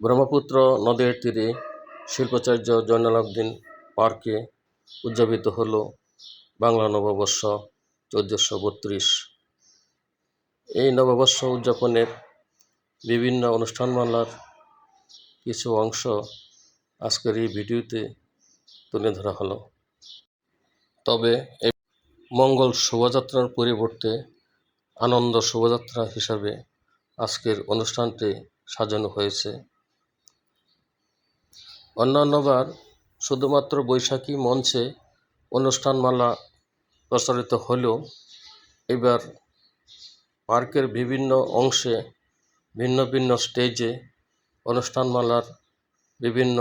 ব্রহ্মপুত্র নদের তীরে শিল্পাচার্য জয়নালউদ্দিন পার্কে উদযাপিত হল বাংলা নববর্ষ চোদ্দোশো বত্রিশ। এই নববর্ষ উদযাপনের বিভিন্ন অনুষ্ঠানমালার কিছু অংশ আজকের এই ভিডিওতে তুলে ধরা হলো। তবে এই মঙ্গল শোভাযাত্রার পরিবর্তে আনন্দ শোভাযাত্রা হিসাবে আজকের অনুষ্ঠানটি সাজানো হয়েছে। অন্যান্যবার শুধুমাত্র বৈশাখী মঞ্চে অনুষ্ঠানমালা প্রচারিত হলেও এবার পার্কের বিভিন্ন অংশে ভিন্ন ভিন্ন স্টেজে অনুষ্ঠানমালার বিভিন্ন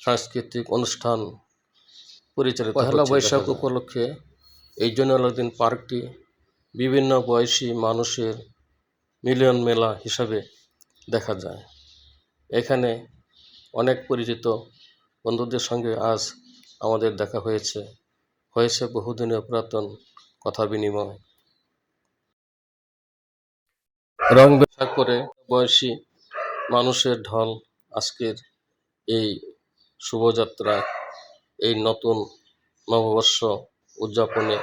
সাংস্কৃতিক অনুষ্ঠান পরিচালিত পহেলা বৈশাখ উপলক্ষে এই জন্য দিন পার্কটি বিভিন্ন বয়সী মানুষের মিলিয়ন মেলা হিসাবে দেখা যায়। এখানে অনেক পরিচিত বন্ধুদের সঙ্গে আজ আমাদের দেখা হয়েছে। হয়েছে বহুদিনের পুরাতন কথা বিনিময়। রং বেশা করে বয়সী মানুষের ঢল আজকের এই শুভযাত্রা, এই নতুন নববর্ষ উদযাপনে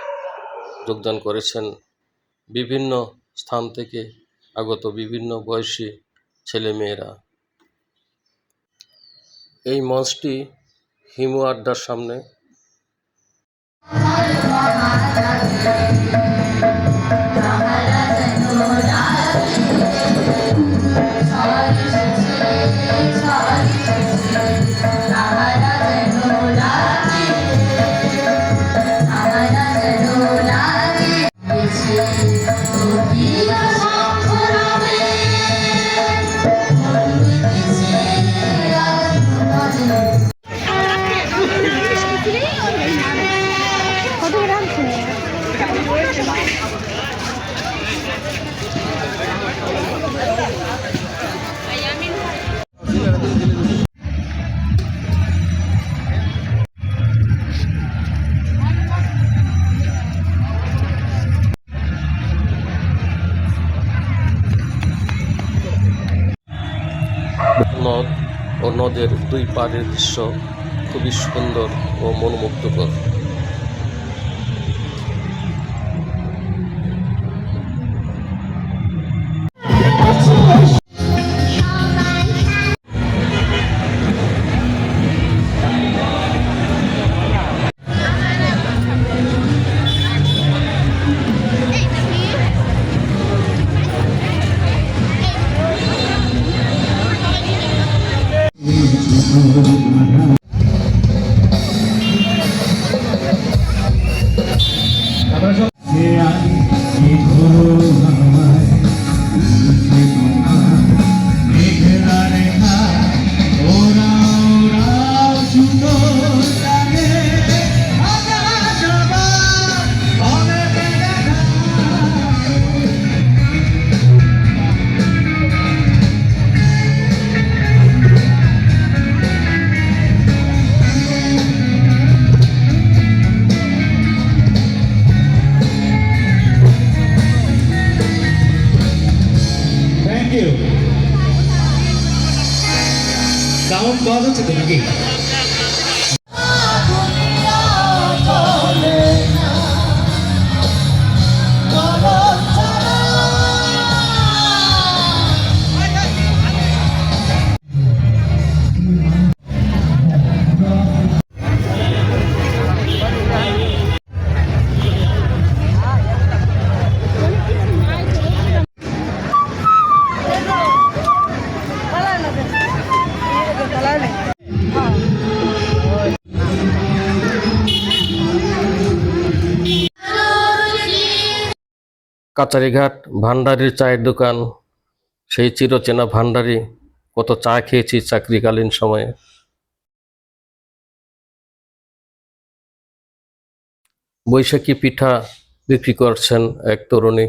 যোগদান করেছেন বিভিন্ন স্থান থেকে আগত বিভিন্ন বয়সী ছেলেমেয়েরা। এই মঞ্চটি হিমু আড্ডার সামনে। ও নদের দুই পাড়ের দৃশ্য খুবই সুন্দর ও মনোমুগ্ধকর। Ito naging. কাচারিঘাট ভান্ডারির চায়ের দোকান, সেই চিরচেনা ভান্ডারি কত চা খেয়েছি চাকরিকালীন সময়ে। বৈশাখী পিঠা বিক্রি করছেন এক তরুণী।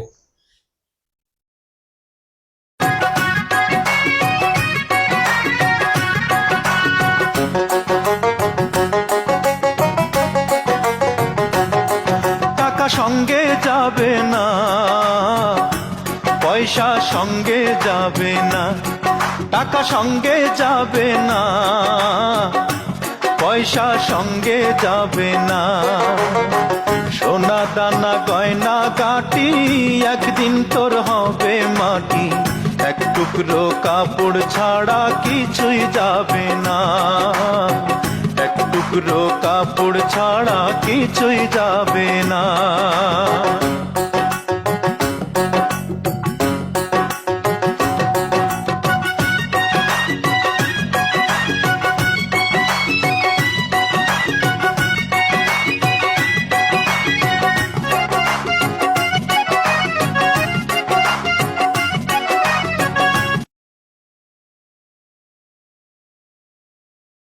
সঙ্গে যাবে না, টাকা সঙ্গে যাবে না, পয়সা সঙ্গে যাবে না। সোনা দানা গয়না কাটি, একদিন তোর হবে মাটি, এক টুকরো কাপড় ছাড়া কিছুই যাবে না। এক টুকরো কাপড় ছাড়া কিছুই যাবে না।